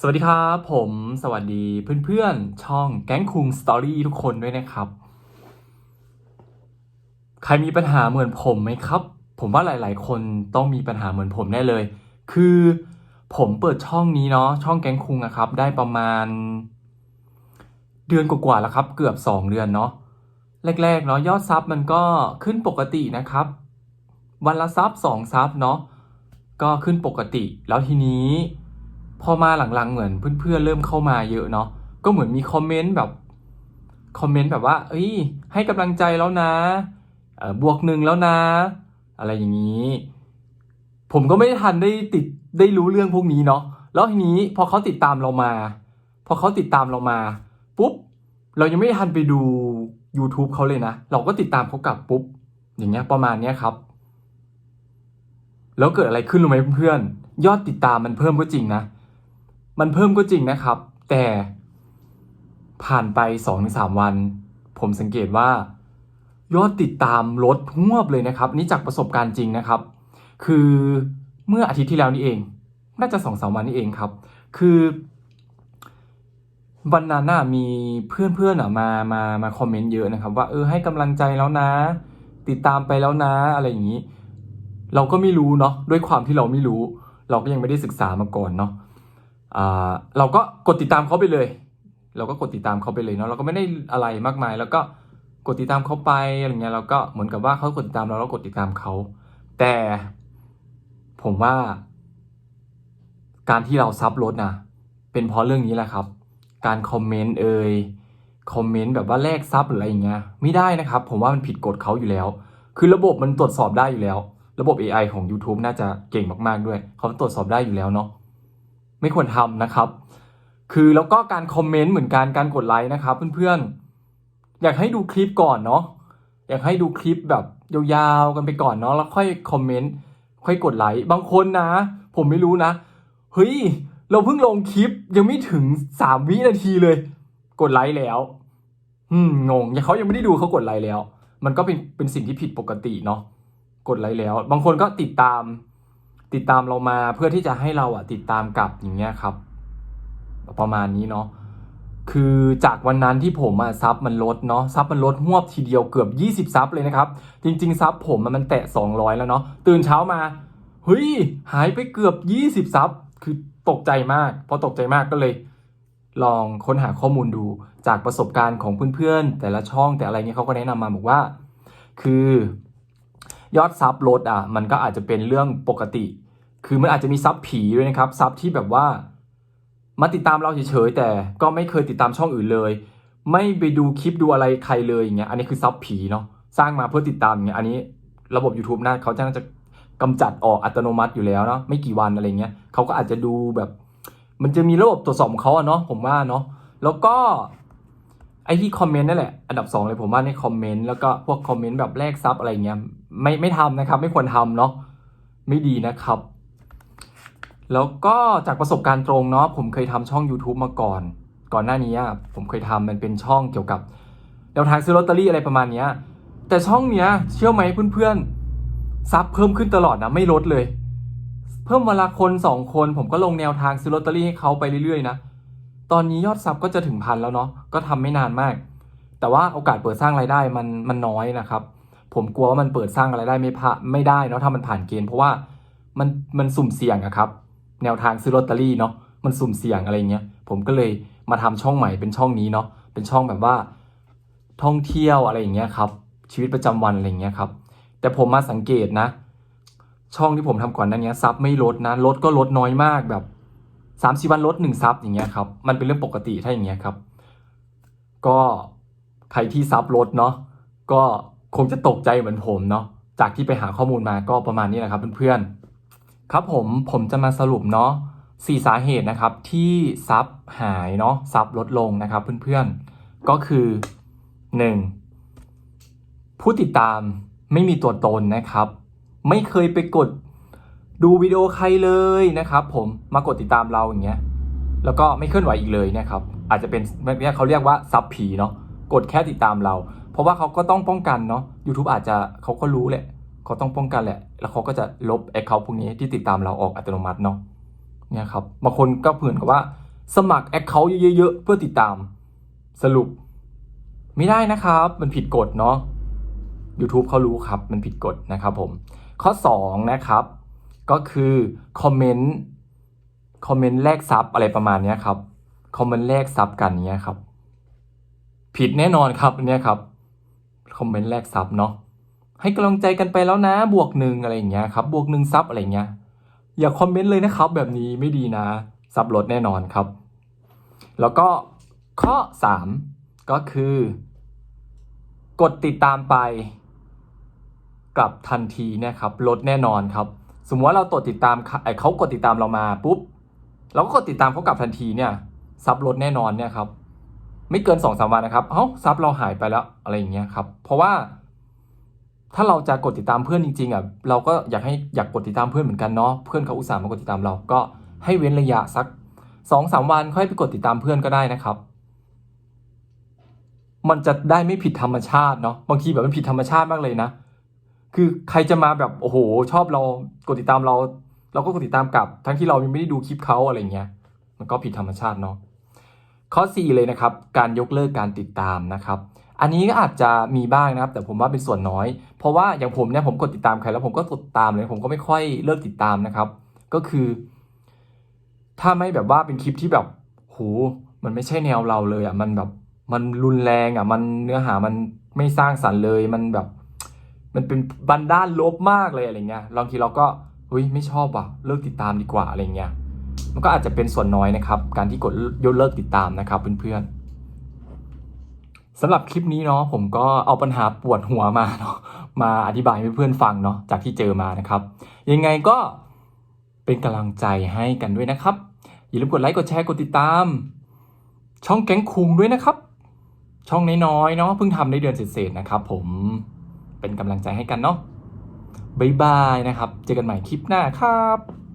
สวัสดีครับผมสวัสดีเพื่อนๆ ช่องแก๊งคุงสตอรี่ทุกคนด้วยนะครับ ใครมีปัญหาเหมือนผมไหมครับ ผมว่าหลายๆ คนต้องมีปัญหาเหมือนผมแน่เลย คือผมเปิดช่องนี้เนาะช่องแก๊งคุงนะครับ ได้ประมาณ เดือนกว่าๆแล้วครับ เกือบ 2 เดือนเนาะแรกๆเนาะยอดซับมันก็ขึ้นปกตินะครับ วันละซับสองซับเนาะก็ขึ้นปกติแล้วทีนี้ พอมาหลังๆเหมือนเพื่อนๆเริ่มเข้ามาเยอะเนาะก็เหมือนมีคอมเมนต์แบบคอมเมนต์แบบว่า เอ้ย ให้กำลังใจแล้วนะบวกหนึ่งแล้วนะ อะไรอย่างนี้ ผมก็ไม่ได้ทันได้ติดได้รู้เรื่องพวกนี้เนาะแล้วทีนี้พอเขาติดตามเรามา พอเขาติดตามเรามาปุ๊บเรายังไม่ทันไปดู YouTube เขาเลยนะ เราก็ติดตามเขากลับปุ๊บ อย่างเงี้ยประมาณเนี้ยครับ แล้วเกิดอะไรขึ้นรู้ไหมเพื่อนๆยอดติดตามมันเพิ่มก็จริงนะ มันเพิ่มก็จริงนะครับ แต่ผ่านไป2อถึงสวัน ผมสังเกตว่า ยอดติดตามลดหวบเลยนะครับ นี่จากประสบการณ์จริงนะครับ คือเมื่ออาทิตย์ที่แล้วนี่เอง น่าจะสองสามวันนี้เองครับ คือวันนั้นน่ะมีเพื่อนๆอะมามามาคอมเมนต์เยอะนะครับ ว่าเออให้กำลังใจแล้วนะ ติดตามไปแล้วนะอะไรอย่างนี้ เราก็ไม่รู้เนาะด้วยความที่เราไม่รู้ เราก็ยังไม่ได้ศึกษามาก่อนเนาะ เราก็กดติดตามเขาไปเลย เราก็กดติดตามเขาไปเลยเนาะเราก็ไม่ได้อะไรมากมาย แล้วก็กดติดตามเขาไปอะไรเงี้ยเราก็เหมือนกับว่าเขากดติดตามเราเรากดติดตามเขา แต่ผมว่า การที่เราซับลดนะเป็นเพราะเรื่องนี้แหละครับ การคอมเมนต์เอ่ยคอมเมนต์แบบว่าแลกซับหรืออะไรอย่างเงี้ยไม่ได้นะครับ ผมว่ามันผิดกฎเขาอยู่แล้ว คือระบบมันตรวจสอบได้อยู่แล้ว ระบบ AI ของ YouTube น่าจะเก่งมากๆด้วยเขาตรวจสอบได้อยู่แล้วเนาะ ไม่ควรทำนะครับ คือแล้วก็การคอมเมนต์เหมือนกันการกดไลค์นะครับ เพื่อนๆ อยากให้ดูคลิปก่อนเนาะอยากให้ดูคลิปแบบยาวๆกันไปก่อนเนาะแล้วค่อยคอมเมนต์ค่อยกดไลค์บางคนนะ ผมไม่รู้นะเฮ้ยเราเพิ่งลงคลิปยังไม่ถึงสามวินาทีเลย กดไลค์แล้ว อืมงงยังเขายังไม่ได้ดูเขากดไลค์แล้ว มันก็เป็นเป็นสิ่งที่ผิดปกติเนาะกดไลค์แล้ว บางคนก็ติดตาม ติดตามเรามาเพื่อที่จะให้เราอะติดตามกลับอย่างเงี้ยครับ ประมาณนี้เนาะคือจากวันนั้นที่ผมอะซับมันลดเนาะซับมันลดหวบทีเดียวเกือบ 20ซับเลยนะครับ จริง ๆ ซับผมอะมันแตะ 200 แล้วเนาะตื่นเช้ามาเฮ้ยหายไปเกือบ 20ซับคือตกใจมากพอตกใจมากก็เลย ลองค้นหาข้อมูลดูจากประสบการณ์ของเพื่อนๆ แต่ละช่องแต่อะไรเงี้ยเขาก็แนะนำมาบอกว่า คือ ยอดซับลดอะมันก็อาจจะเป็นเรื่องปกติ คือมันอาจจะมีซับผีด้วยนะครับซับที่แบบว่ามาติดตามเราเฉยๆแต่ก็ไม่เคยติดตามช่องอื่นเลย ไม่ไปดูคลิปดูอะไรใครเลยอย่างเงี้ยอันนี้คือซับผีเนาะสร้างมาเพื่อติดตามอย่างเงี้ยอันนี้ระบบ YouTube น่าเขาจะน่าจะกำจัดออกอัตโนมัติอยู่แล้วเนาะไม่กี่วันอะไรเงี้ยเขาก็อาจจะดูแบบ มันจะมีระบบตรวจสอบของเขาอะเนาะผมว่าเนาะแล้วก็ไอที่คอมเมนต์นั่นแหละ อันดับสองเลยผมว่าในคอมเมนต์แล้วก็พวกคอมเมนต์แบบแลกซับอะไรเงี้ย ไม่ไม่ทำนะครับ ไม่ควรทำเนาะไม่ดีนะครับ แล้วก็จากประสบการณ์ตรงเนาะผมเคยทำช่อง YouTube มาก่อน ก่อนหน้านี้ผมเคยทำมันเป็นช่องเกี่ยวกับแนวทางซื้อลอตเตอรี่อะไรประมาณเนี้ยแต่ช่องเนี้ยเชื่อไหมเพื่อนๆซับเพิ่มขึ้นตลอดนะไม่ลดเลย เพิ่มเวลาคนสองคน ผมก็ลงแนวทางซื้อลอตเตอรี่ให้เขาไปเรื่อยๆนะตอนนี้ยอดซับก็จะถึงพันแล้วเนาะก็ทำไม่นานมาก แต่ว่าโอกาสเปิดสร้างรายได้มันมันน้อยนะครับ ผมกลัวว่ามันเปิดสร้างรายได้ไม่ผ่าไม่ได้เนาะถ้ามันผ่านเกณฑ์เพราะว่ามันมันสุ่มเสี่ยงอะครับ แนวทางซื้อลอตเตอรี่เนาะมันสุ่มเสี่ยงอะไรเงี้ยผมก็เลยมาทำช่องใหม่เป็นช่องนี้เนาะเป็นช่องแบบว่า ท่องเที่ยวอะไรอย่างเงี้ยครับ ชีวิตประจำวันอะไรเงี้ยครับแต่ผมมาสังเกตนะ ช่องที่ผมทำก่อนนั้นเนี้ยซับไม่ลดนะลดก็ลดน้อยมากแบบสามสิบวันลดหนึ่งซับอย่างเงี้ยครับมันเป็นเรื่องปกติถ้าอย่างเงี้ยครับ ก็ใครที่ซับลดเนาะก็ คงจะตกใจเหมือนผมเนาะจากที่ไปหาข้อมูลมาก็ประมาณนี้แหละครับเพื่อนๆ ครับผมผมจะมาสรุปเนาะสี่สาเหตุนะครับที่ซับหายเนาะซับลดลงนะครับเพื่อนๆ ก็คือ 1. ผู้ติดตามไม่มีตัวตนนะครับ ไม่เคยไปกดดูวิดีโอใครเลยนะครับ ผมมากดติดตามเราอย่างเงี้ยแล้วก็ไม่เคลื่อนไหวอีกเลยนะครับ อาจจะเป็นเนี่ยเขาเรียกว่าซับผีเนาะกดแค่ติดตามเรา ราะว่าเขาก็ต้องป้องกันเนาะ YouTube อาจจะเขาก็รู้แหละเขาต้องป้องกันแหละ แล้วเขาก็จะลบแอคเคาท์พวกนี้ที่ติดตามเราออกอัตโนมัติเนาะเนี่ยครับบางคนก็เผื่อนกับว่าสมัครแอคเคาท์เยอะๆเพื่อติดตามสรุป ไม่ได้นะครับ มันผิดกฎเนาะ YouTube เขารู้ครับ มันผิดกฎนะครับผม ข้อ 2 นะครับ ก็คือคอมเมนต์คอมเมนต์แลกซับอะไรประมาณนี้ครับคอมเมนต์แลกซับกันเนี้ยครับ ผิดแน่นอนครับอันเนี้ยครับ คอมเมนต์แลกซับเนาะให้กำลังใจกันไปแล้วนะบวกหนึ่งอะไรอย่างเงี้ยครับบวกหนึ่งซับอะไรเงี้ยอย่าคอมเมนต์เลยนะครับ แบบนี้ไม่ดีนะซับลดแน่นอนครับ แล้วก็ข้อ 3 ก็คือ กดติดตามไป กลับทันทีเนี่ยครับลดแน่นอนครับ สมมติว่าเรากดติดตามเขากดติดตามเรามาปุ๊บเราก็กดติดตามเขากลับทันทีเนี่ยซับลดแน่นอนเนี่ยครับ ไม่เกินสองสามวันนะครับ เอ้าซับเราหายไปแล้วอะไรอย่างเงี้ยครับ เพราะว่า ถ้าเราจะกดติดตามเพื่อนจริงๆอะเราก็อยากให้อยากกดติดตามเพื่อนเหมือนกันเนาะเพื่อนเขาอุตส่าห์มากดติดตามเราก็ให้เว้นระยะสักสองสามวันค่อยไปกดติดตามเพื่อนก็ได้นะครับ มันจะได้ไม่ผิดธรรมชาติเนาะบางทีแบบมันผิดธรรมชาติมากเลยนะ คือใครจะมาแบบโอ้โห ชอบเรากดติดตามเรา เราก็กดติดตามกลับ ทั้งที่เรายังไม่ได้ดูคลิปเขาอะไรเงี้ยมันก็ผิดธรรมชาติเนาะ ข้อ4เลยนะครับ การยกเลิกการติดตามนะครับ อันนี้ก็อาจจะมีบ้างนะครับ แต่ผมว่าเป็นส่วนน้อย เพราะว่าอย่างผมเนี่ยผมกดติดตามใครแล้วผมก็กดติดตามเลย ผมก็ไม่ค่อยเลิกติดตามนะครับ ก็คือ ถ้าไม่แบบว่าเป็นคลิปที่แบบโหมันไม่ใช่แนวเราเลยอะมันแบบมันรุนแรงอะมันเนื้อหามันไม่สร้างสรรค์เลยมันแบบ มันเป็นบันด้านลบมากเลยอะไรเงี้ยบางทีเราก็เฮ้ยไม่ชอบว่ะเลิกติดตามดีกว่าอะไรเงี้ย มันก็อาจจะเป็นส่วนน้อยนะครับ การที่กดยกเลิกติดตามนะครับเพื่อนๆสำหรับคลิปนี้เนาะผมก็เอาปัญหาปวดหัวมาเนาะมาอธิบายให้เพื่อนๆฟังเนาะจากที่เจอมานะครับ ยังไงก็เป็นกำลังใจให้กันด้วยนะครับ อย่าลืมกดไลค์กดแชร์กดติดตาม ช่องแก๊งคุงด้วยนะครับ ช่องน้อยๆเนาะเพิ่งทำได้เดือนเศษๆนะครับ ผมเป็นกำลังใจให้กันเนาะบ๊ายบายนะครับ เจอกันใหม่คลิปหน้าครับ